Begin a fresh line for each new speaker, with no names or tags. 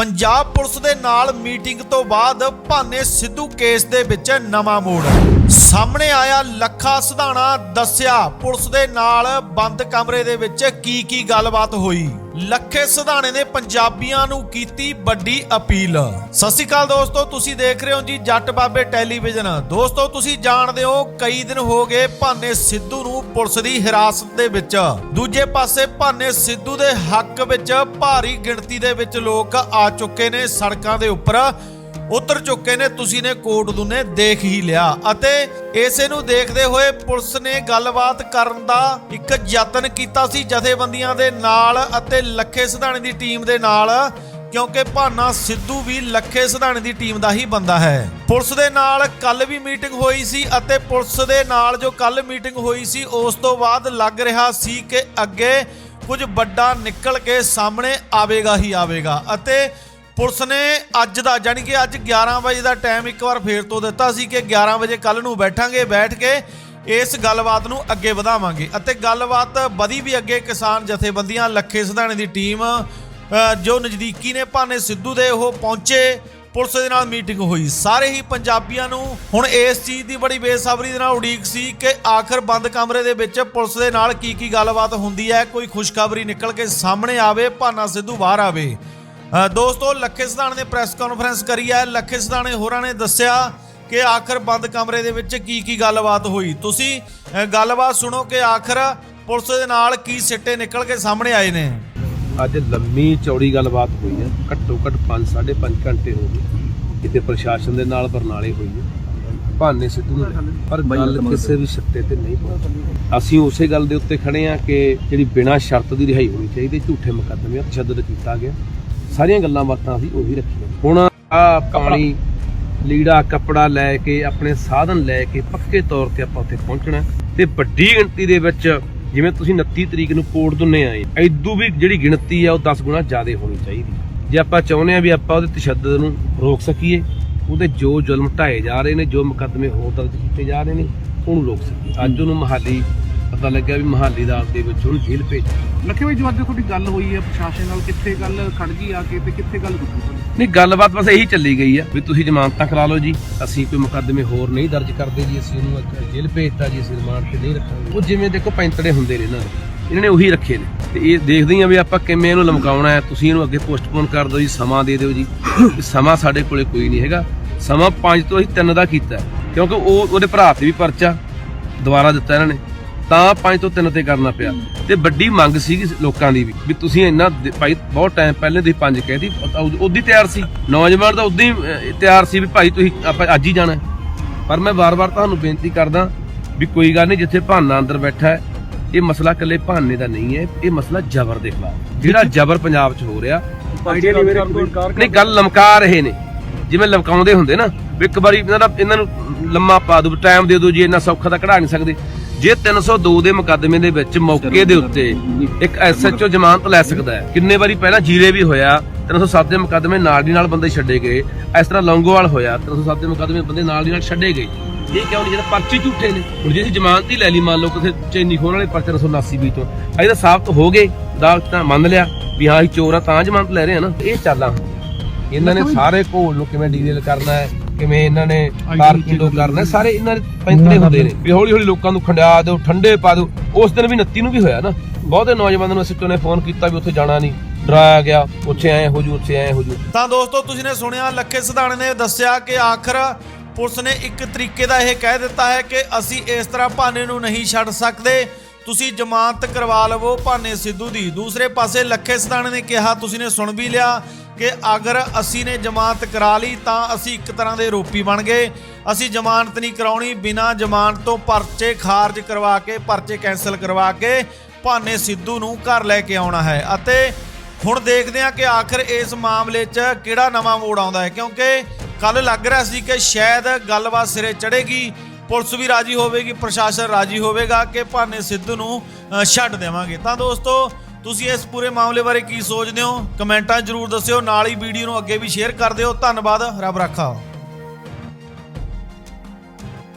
Punjab police ਦੇ ਨਾਲ meeting ਤੋਂ ਬਾਅਦ ਭਾਨੇ ਸਿੱਧੂ ਕੇਸ ਦੇ ਵਿੱਚ ਨਵਾਂ ਮੋੜ। ਸਾਹਮਣੇ ਆਇਆ ਲੱਖਾ ਸਿਧਾਣਾ, ਦੱਸਿਆ ਪੁਲਿਸ ਦੇ ਨਾਲ ਬੰਦ ਕਮਰੇ ਦੇ ਵਿੱਚ ਕੀ ਕੀ ਗੱਲਬਾਤ ਹੋਈ। ਲੱਖੇ ਸਿਧਾਣੇ ਨੇ ਪੰਜਾਬੀਆਂ ਨੂੰ ਕੀਤੀ ਵੱਡੀ ਅਪੀਲ। ਸਤਿ ਸ਼੍ਰੀ ਅਕਾਲ ਦੋਸਤੋ, ਤੁਸੀਂ ਦੇਖ ਰਹੇ ਹੋ ਜੀ ਜੱਟ ਬਾਬੇ ਟੈਲੀਵਿਜ਼ਨ। ਦੋਸਤੋ, ਤੁਸੀਂ ਜਾਣਦੇ ਹੋ ਕਈ ਦਿਨ ਹੋ ਗਏ ਭਾਨੇ ਸਿੱਧੂ ਨੂੰ ਪੁਲਿਸ ਦੀ ਹਿਰਾਸਤ ਦੇ ਵਿੱਚ। ਦੂਜੇ ਪਾਸੇ ਭਾਨੇ ਸਿੱਧੂ ਦੇ ਹੱਕ ਵਿੱਚ ਭਾਰੀ ਗਿਣਤੀ ਦੇ ਵਿੱਚ ਲੋਕ ਆ ਚੁੱਕੇ ਨੇ ਸੜਕਾਂ ਦੇ ਉੱਪਰ। ਉਤਰ ਚੁੱਕੇ ਨੇ, ਤੁਸੀਂ ਨੇ ਕੋਟ ਦੁਨੇ ਦੇਖ ਹੀ ਲਿਆ। ਅਤੇ ਇਸੇ ਨੂੰ ਦੇਖਦੇ ਹੋਏ ਪੁਲਿਸ ਨੇ ਗੱਲਬਾਤ ਕਰਨ ਦਾ ਇੱਕ ਯਤਨ ਕੀਤਾ ਸੀ ਜਥੇਬੰਦੀਆਂ ਦੇ ਨਾਲ ਅਤੇ ਲੱਖੇ ਸਿਧਾਣੇ ਦੀ ਟੀਮ ਦੇ ਨਾਲ, ਕਿਉਂਕਿ ਭਾਨਾ ਸਿੱਧੂ ਵੀ ਲੱਖੇ ਸਿਧਾਣੇ ਦੀ ਟੀਮ ਦਾ ਹੀ ਬੰਦਾ ਹੈ। ਪੁਲਿਸ ਦੇ ਨਾਲ ਕੱਲ ਵੀ ਮੀਟਿੰਗ ਹੋਈ ਸੀ ਅਤੇ ਪੁਲਿਸ ਦੇ ਨਾਲ ਜੋ ਕੱਲ ਮੀਟਿੰਗ ਹੋਈ ਸੀ, ਉਸ ਤੋਂ ਬਾਅਦ ਲੱਗ ਰਿਹਾ ਸੀ ਕਿ ਅੱਗੇ ਕੁਝ ਵੱਡਾ ਨਿਕਲ ਕੇ ਸਾਹਮਣੇ ਆਵੇਗਾ ਹੀ ਆਵੇਗਾ। ਅਤੇ ਪੁਲਿਸ ਨੇ ਅੱਜ ਦਾ ਜਾਨੀ ਕਿ ਅੱਜ 11 ਵਜੇ ਦਾ ਟਾਈਮ ਇੱਕ ਵਾਰ ਫੇਰ ਤੋਂ ਦਿੱਤਾ ਸੀ ਕਿ 11 ਵਜੇ ਕੱਲ ਨੂੰ ਬੈਠਾਂਗੇ, ਬੈਠ ਕੇ ਇਸ ਗੱਲਬਾਤ ਨੂੰ ਅੱਗੇ ਵਧਾਵਾਂਗੇ। ਅਤੇ ਗੱਲਬਾਤ ਵਧੀ ਵੀ ਅੱਗੇ ਕਿਸਾਨ ਜਥੇਬੰਦੀਆਂ ਲੱਖੇ ਸਿਧਾਣੇ ਦੀ ਟੀਮ ਜੋ ਨਜ਼ਦੀਕੀ ਨੇ ਭਾਨੇ ਸਿੱਧੂ ਦੇ ਉਹ ਪਹੁੰਚੇ, ਪੁਲਿਸ ਦੇ ਨਾਲ ਮੀਟਿੰਗ ਹੋਈ। ਸਾਰੇ ਹੀ ਪੰਜਾਬੀਆਂ ਨੂੰ ਹੁਣ ਇਸ ਚੀਜ਼ ਦੀ ਬੜੀ ਬੇਸਬਰੀ ਦੇ ਨਾਲ ਉਡੀਕ ਸੀ ਕਿ ਆਖਰ ਬੰਦ ਕਮਰੇ ਦੇ ਵਿੱਚ ਪੁਲਿਸ ਦੇ ਨਾਲ ਕੀ ਕੀ ਗੱਲਬਾਤ ਹੁੰਦੀ ਹੈ, ਕੋਈ ਖੁਸ਼ਖਬਰੀ ਨਿਕਲ ਕੇ ਸਾਹਮਣੇ ਆਵੇ, ਭਾਨਾ ਸਿੱਧੂ ਬਾਹਰ ਆਵੇ। ਦੋਸਤੋ ਲੱਖੇ ਸਿਧਾਣੇ ਨੇ ਪ੍ਰੈਸ ਕਾਨਫਰੰਸ ਕਰੀ ਹੈ। ਲੱਖੇ ਸਿਧਾਣੇ ਹੋਰਾਂ ਨੇ ਦੱਸਿਆ ਕਿ ਆਖਰ ਬੰਦ ਕਮਰੇ ਦੇ ਵਿੱਚ ਕੀ ਕੀ ਗੱਲਬਾਤ ਹੋਈ। ਤੁਸੀਂ ਗੱਲਬਾਤ ਸੁਣੋ ਕਿ ਆਖਰ ਪੁਲਿਸ ਦੇ ਨਾਲ ਕੀ ਸਿੱਟੇ ਨਿਕਲ ਕੇ ਸਾਹਮਣੇ ਆਏ ਨੇ।
ਅੱਜ ਲੰਮੀ ਚੌੜੀ ਗੱਲਬਾਤ ਹੋਈ ਹੈ। ਘੱਟੋ ਘੱਟ 5 5.5 ਘੰਟੇ ਹੋ ਗਏ। ਕਿਤੇ ਪ੍ਰਸ਼ਾਸਨ ਦੇ ਨਾਲ ਬਰਨਾਲੇ ਹੋਈ ਹੈ। ਭਾਨੇ ਸਿੱਧੂ ਨੇ ਪਰ ਗੱਲ ਕਿਸੇ ਵੀ ਸੱਤੇ ਤੇ ਨਹੀਂ ਪਹੁੰਚੀ ਅਸੀਂ ਉਸੇ ਗੱਲ ਦੇ ਉੱਤੇ ਖੜੇ ਆ ਕਿ ਜਿਹੜੀ ਬਿਨਾਂ ਸ਼ਰਤ ਦੀ ਰਿਹਾਈ ਹੋਣੀ ਚਾਹੀਦੀ ਝੂਠੇ ਮੁਕੱਦਮੇ ਤਸ਼ੱਦਦ ਕੀਤਾ ਗਿਆ। ਸਾਰੀਆਂ ਗੱਲਾਂ ਬਾਤਾਂ ਅਸੀਂ ਉਹੀ ਰੱਖੀਆਂ। ਹੁਣ ਆ ਪਾਣੀ, ਲੀੜਾ, ਕੱਪੜਾ ਲੈ ਕੇ, ਆਪਣੇ ਸਾਧਨ ਲੈ ਕੇ ਪੱਕੇ ਤੌਰ ਤੇ ਆਪਾਂ ਉੱਥੇ ਪਹੁੰਚਣਾ ਤੇ ਵੱਡੀ ਗਿਣਤੀ ਦੇ ਵਿੱਚ ਜਿਵੇਂ ਤੁਸੀਂ 29 ਤਰੀਕ ਨੂੰ ਕੋਟ ਦੁੰਨੇ ਆਏ ਐਦੂ ਵੀ ਜਿਹੜੀ ਗਿਣਤੀ ਆ ਉਹ 10 ਗੁਣਾ ਜ਼ਿਆਦਾ ਹੋਣੀ ਚਾਹੀਦੀ ਜੇ ਆਪਾਂ ਚਾਹੁੰਦੇ ਆ ਵੀ ਆਪਾਂ ਉਹਦੇ ਤਸ਼ੱਦਦ ਨੂੰ ਰੋਕ ਸਕੀਏ, ਉਹਦੇ ਜੋ ਜ਼ੁਲਮ ਢਾਏ ਜਾ ਰਹੇ ਨੇ, ਜੋ ਮੁਕੱਦਮੇ ਹੋਰ ਦਰਜ ਕੀਤੇ ਜਾ ਰਹੇ ਨੇ, ਉਹਨੂੰ ਰੋਕ ਸਕੀਏ। ਅੱਜ ਉਹਨੂੰ ਮਹਾਲੀ ਪਤਾ ਲੱਗਿਆ ਵੀ ਮਹਾਲੀ ਦਾ ਦੇ ਵਿੱਚ ਉਹਨੂੰ ਜੇਲ੍ਹ ਭੇਜ
ਲੱਖੇ ਭਾਈ ਜੋ ਤੁਹਾਡੀ ਗੱਲ ਹੋਈ ਹੈ ਪ੍ਰਸ਼ਾਸਨ ਨਾਲ, ਕਿੱਥੇ ਗੱਲ ਖੜ ਗਈ ਆ ਕੇ ਤੇ ਕਿੱਥੇ ਗੱਲ ਰੁਕੀ
ਨਹੀਂ, ਗੱਲਬਾਤ ਬਸ ਇਹੀ ਚੱਲੀ ਗਈ ਆ ਵੀ ਤੁਸੀਂ ਜ਼ਮਾਨਤਾਂ ਕਰਾ ਲਓ ਜੀ। ਅਸੀਂ ਕੋਈ ਮੁਕੱਦਮੇ ਹੋਰ ਨਹੀਂ ਦਰਜ ਕਰਦੇ ਜੀ। ਅਸੀਂ ਉਹਨੂੰ ਅੱਗੇ ਜੇਲ੍ਹ ਭੇਜਤਾ ਜੀ, ਅਸੀਂ ਰਿਮਾਂਡ ਤੇ ਨਹੀਂ ਰੱਖਾਂਗੇ। ਉਹ ਜਿਵੇਂ ਦੇਖੋ ਪੈਂਤੜੇ ਹੁੰਦੇ ਨੇ ਇਹਨਾਂ ਦੇ। ਇਹਨਾਂ ਨੇ ਉਹੀ ਰੱਖੇ ਨੇ। ਤੇ ਇਹ ਦੇਖਦੇ ਆ ਵੀ ਆਪਾਂ ਕਿਵੇਂ ਇਹਨੂੰ ਲਮਕਾਉਣਾ ਹੈ। ਤੁਸੀਂ ਇਹਨੂੰ ਅੱਗੇ ਪੋਸਟਪੋਨ ਕਰ ਦਿਓ ਜੀ, ਸਮਾਂ ਦੇ ਦਿਓ ਜੀ। ਸਮਾਂ ਸਾਡੇ ਕੋਲੇ ਕੋਈ ਨਹੀਂ ਹੈਗਾ। ਸਮਾਂ 5 ਤੋਂ ਅਸੀਂ 3 ਦਾ ਕੀਤਾ ਕਿਉਂਕਿ ਉਹ ਉਹਦੇ ਭਰਾ ਤੇ ਵੀ ਪਰਚਾ ਦੁਬਾਰਾ ਦਿੱਤਾ ਇਹਨਾਂ ਨੇ। ਤਾਂ 5 ਤੋਂ 3 ਤੇ ਕਰਨਾ ਪਿਆ। ਤੇ ਵੱਡੀ ਮੰਗ ਸੀਗੀ ਲੋਕਾਂ ਦੀ ਵੀ ਵੀ ਤੁਸੀਂ ਇੰਨਾ ਦ- ਭਾਈ ਬਹੁਤ ਟਾਈਮ ਪਹਿਲੇ ਤੁਸੀਂ ਪੰਜ ਕਹਿਤੀ ਉਦੋਂ ਤਿਆਰ ਸੀ। ਨੌਜਵਾਨ ਤਾਂ ਉਦੋਂ ਹੀ ਤਿਆਰ ਸੀ ਵੀ ਭਾਈ ਤੁਸੀਂ ਆਪਾਂ ਅੱਜ ਹੀ ਜਾਣਾ। ਪਰ ਮੈਂ ਵਾਰ-ਵਾਰ ਤੁਹਾਨੂੰ ਬੇਨਤੀ ਕਰਦਾ ਵੀ ਕੋਈ ਗੱਲ ਨਹੀਂ ਜਿੱਥੇ ਭਾਨਾ ਅੰਦਰ ਬੈਠਾ ਹੈ ਇਹ ਮਸਲਾ ਇਕੱਲੇ ਭਾਨੇ ਦਾ ਨਹੀਂ ਹੈ ਇਹ ਮਸਲਾ ਜ਼ਬਰ ਦੇ ਖਿਲਾਫ ਜਿਹੜਾ ਜ਼ਬਰ ਪੰਜਾਬ 'ਚ ਹੋ ਰਿਹਾ ਨਹੀਂ ਗੱਲ ਲਮਕਾ ਰਹੇ ਨੇ। ਜਿਵੇਂ ਲਮਕਾਉਂਦੇ ਹੁੰਦੇ ਨਾ ਇੱਕ ਵਾਰੀ ਇਹਨਾਂ ਦਾ ਇਹਨਾਂ ਨੂੰ ਲੰਮਾ ਪਾ ਦੋ ਟਾਈਮ ਦੇ ਦਿਓ ਜੀ ਇੰਨਾ ਸੌਖਾ ਤਾਂ ਕਢਾ ਨਹੀਂ ਸਕਦੇ। ਜੇ 302 ਦੇ ਮੁਕੱਦਮੇ ਦੇ ਵਿੱਚ ਮੌਕੇ ਦੇ ਉੱਤੇ ਇੱਕ ਐਸਐਚਓ ਜ਼ਮਾਨਤ ਲੈ ਸਕਦਾ ਹੈ ਕਿੰਨੇ ਵਾਰੀ ਪਹਿਲਾਂ ਜੀਰੇ ਵੀ ਹੋਇਆ 307 ਦੇ ਮੁਕੱਦਮੇ ਨਾਲ ਦੀ ਨਾਲ ਬੰਦੇ ਛੱਡੇ ਗਏ ਇਸ ਤਰ੍ਹਾਂ ਲੌਂਗੋਵਾਲ ਹੋਇਆ 307 ਦੇ ਮੁਕੱਦਮੇ ਬੰਦੇ ਨਾਲ ਦੀ ਨਾਲ ਛੱਡੇ ਗਏ। ਇਹ ਕਿਉਂ ਨਹੀਂ? ਜਿਹੜਾ ਪਰਚੇ ਝੂਠੇ ਨੇ। ਹੁਣ ਜੇ ਅਸੀਂ ਜ਼ਮਾਨਤ ਹੀ ਲੈ ਲਈ ਮੰਨ ਲਓ ਕਿਸੇ ਚੈਨੀ ਖੋਣ ਵਾਲੇ ਪਰਚੇ 379 ਵੀ ਤੋਂ ਅਸੀਂ ਤਾਂ ਸਾਬਤ ਹੋ ਗਏ ਅਦਾਲਤ ਤਾਂ ਮੰਨ ਲਿਆ ਵੀ ਹਾਂ ਅਸੀਂ ਚੋਰ ਆ ਤਾਂ ਜ਼ਮਾਨਤ ਲੈ ਰਹੇ ਆ ਨਾ। ਇਹ ਚਾਲਾਂ। ਇਹਨਾਂ ਨੇ ਸਾਰੇ ਘੋਲ ਨੂੰ ਕਿਵੇਂ ਡੀਲ ਕਰਨਾ ਹੈ? ਕਿਵੇਂ ਇਹਨਾਂ ਨੇ ਤਾਰਕਿੰਡੋ ਕਰਨਾ ਸਾਰੇ ਇਹਨਾਂ ਦੇ ਪੈਂਤੜੇ ਹੁੰਦੇ ਨੇ। ਵੀ ਹੌਲੀ ਹੌਲੀ ਲੋਕਾਂ ਨੂੰ ਖੰਡਿਆ ਦਿਓ ਠੰਡੇ ਪਾ ਦਿਓ। ਉਸ ਦਿਨ ਵੀ 29 ਨੂੰ ਵੀ ਹੋਇਆ ਨਾ। ਬਹੁਤੇ ਨੌਜਵਾਨਾਂ ਨੂੰ ਅਸੀਂ ਨੇ ਫੋਨ ਕੀਤਾ ਵੀ ਉੱਥੇ ਜਾਣਾ ਨਹੀਂ? ਡਰਾਇਆ ਗਿਆ ਉੱਥੇ ਐ ਹੋ ਜੂ ਉੱਥੇ ਐ ਹੋ ਜੂ।
ਤਾਂ ਦੋਸਤੋ ਤੁਸੀਂ ਨੇ ਸੁਣਿਆ ਲੱਖੇ ਸਿਧਾਣੇ ਨੇ ਦੱਸਿਆ ਕਿ ਆਖਰ ਪੁਲਿਸ ਨੇ ਇੱਕ ਤਰੀਕੇ ਦਾ ਇਹ ਕਹਿ ਦਿੱਤਾ ਹੈ ਕਿ ਅਸੀਂ ਇਸ ਤਰ੍ਹਾਂ ਭਾਨੇ ਨੂੰ ਨਹੀਂ ਛੱਡ ਸਕਦੇ। ਤੁਸੀਂ ਜ਼ਮਾਨਤ ਕਰਵਾ ਲਵੋ ਭਾਨੇ ਸਿੱਧੂ ਦੀ। ਦੂਸਰੇ ਪਾਸੇ ਲੱਖੇ ਸਿਧਾਣੇ ਨੇ ਕਿਹਾ ਤੁਸੀਂ ਨੇ ਸੁਣ ਵੀ ਲਿਆ ਕਿ ਅਗਰ ਅਸੀਂ ਨੇ ਜ਼ਮਾਨਤ ਕਰਾ ਲਈ ਤਾਂ ਅਸੀਂ ਇੱਕ ਤਰ੍ਹਾਂ ਦੇ ਰੋਪੀ ਬਣ ਗਏ। ਅਸੀਂ ਜ਼ਮਾਨਤ ਨਹੀਂ ਕਰਾਉਣੀ, ਬਿਨਾਂ ਜ਼ਮਾਨਤ ਤੋਂ ਪਰਚੇ ਖਾਰਜ ਕਰਵਾ ਕੇ, ਪਰਚੇ ਕੈਨਸਲ ਕਰਵਾ ਕੇ ਭਾਨੇ ਸਿੱਧੂ ਨੂੰ ਘਰ ਲੈ ਕੇ ਆਉਣਾ ਹੈ। ਅਤੇ ਹੁਣ ਦੇਖਦੇ ਹਾਂ ਕਿ ਆਖਰ ਇਸ ਮਾਮਲੇ 'ਚ ਕਿਹੜਾ ਨਵਾਂ ਮੋੜ ਆਉਂਦਾ ਹੈ। ਕਿਉਂਕਿ ਕੱਲ ਲੱਗ ਰਿਹਾ ਸੀ ਕਿ ਸ਼ਾਇਦ ਗੱਲਬਾਤ ਸਿਰੇ ਚੜੇਗੀ ਪੁਲਿਸ ਵੀ ਰਾਜੀ ਹੋਵੇਗੀ, ਪ੍ਰਸ਼ਾਸਨ ਰਾਜੀ ਹੋਵੇਗਾ ਕਿ ਭਾਨੇ ਸਿੱਧੂ ਨੂੰ ਛੱਡ ਦੇਵਾਂਗੇ। ਤਾਂ ਦੋਸਤੋ ਤੁਸੀਂ ਇਸ ਪੂਰੇ ਮਾਮਲੇ ਬਾਰੇ ਕੀ ਸੋਚਦੇ ਹੋ? ਕਮੈਂਟਾਂ ਜ਼ਰੂਰ ਦੱਸਿਓ, ਨਾਲ ਹੀ ਵੀਡੀਓ ਨੂੰ ਅੱਗੇ ਵੀ ਸ਼ੇਅਰ ਕਰ ਦਿਓ। ਧੰਨਵਾਦ, ਰੱਬ ਰਾਖਾ।